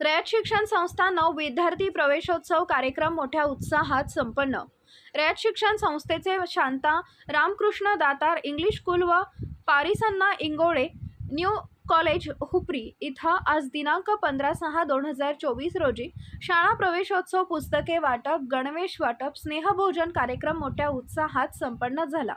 रयत शिक्षण संस्था नऊ विद्यार्थी प्रवेशोत्सव कार्यक्रम मोठ्या उत्साहात संपन्न. रयत शिक्षण संस्थेचे शांता रामकृष्ण दातार इंग्लिश स्कूल व पारिसन्ना इंगोळे न्यू कॉलेज हुपरी इथं आज दिनांक पंधरा सहा दोन हजार चोवीस रोजी शाळा प्रवेशोत्सव पुस्तके वाटप गणवेश वाटप स्नेहभोजन कार्यक्रम मोठ्या उत्साहात संपन्न झाला.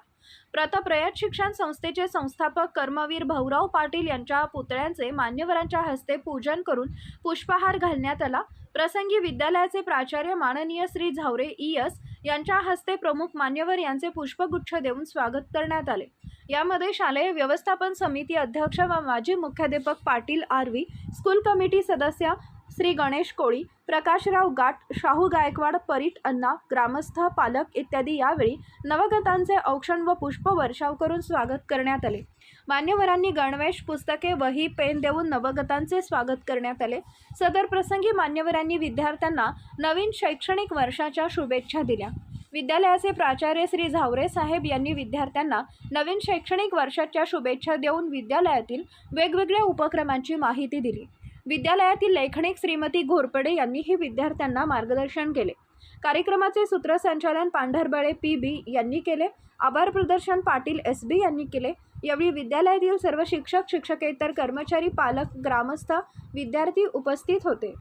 प्रताप रयत शिक्षण संस्थेचे संस्थापक कर्मवीर भाऊराव पाटील यांच्या पुतळ्यांचे मान्यवरांच्या हस्ते पूजन करून पुष्पहार घालण्यात आला. प्रसंगी विद्यालयाचे प्राचार्य माननीय श्री झावरे ईयस यांच्या हस्ते प्रमुख मान्यवर यांचे पुष्पगुच्छ देऊन स्वागत करण्यात आले. यामध्ये शालेय व्यवस्थापन समिती अध्यक्ष व माजी मुख्याध्यापक पाटील आरवी स्कूल कमिटी सदस्य श्री गणेश कोळी प्रकाशराव गाठ शाहू गायकवाड परीट अण्णा ग्रामस्थ पालक इत्यादी यावेळी नवगतांचे औक्षण व पुष्प वर्षाव करून स्वागत करण्यात आले. मान्यवरांनी गणवेश पुस्तके वही पेन देऊन नवगतांचे स्वागत करण्यात आले. सदर प्रसंगी मान्यवरांनी विद्यार्थ्यांना नवीन शैक्षणिक वर्षाच्या शुभेच्छा दिल्या. विद्यालयाचे प्राचार्य श्री झावरे साहेब यांनी विद्यार्थ्यांना नवीन शैक्षणिक वर्षाच्या शुभेच्छा देऊन विद्यालयातील वेगवेगळ्या उपक्रमांची माहिती दिली. विद्यालयातील लेखनिक श्रीमती घोरपडे यांनीही विद्यार्थ्यांना मार्गदर्शन केले. कार्यक्रमाचे सूत्रसंचालन पांढरबळे पी बी यांनी केले. आभार प्रदर्शन पाटील एस बी यांनी केले. यावेळी विद्यालयातील सर्व शिक्षक शिक्षकेतर कर्मचारी पालक ग्रामस्थ विद्यार्थी उपस्थित होते.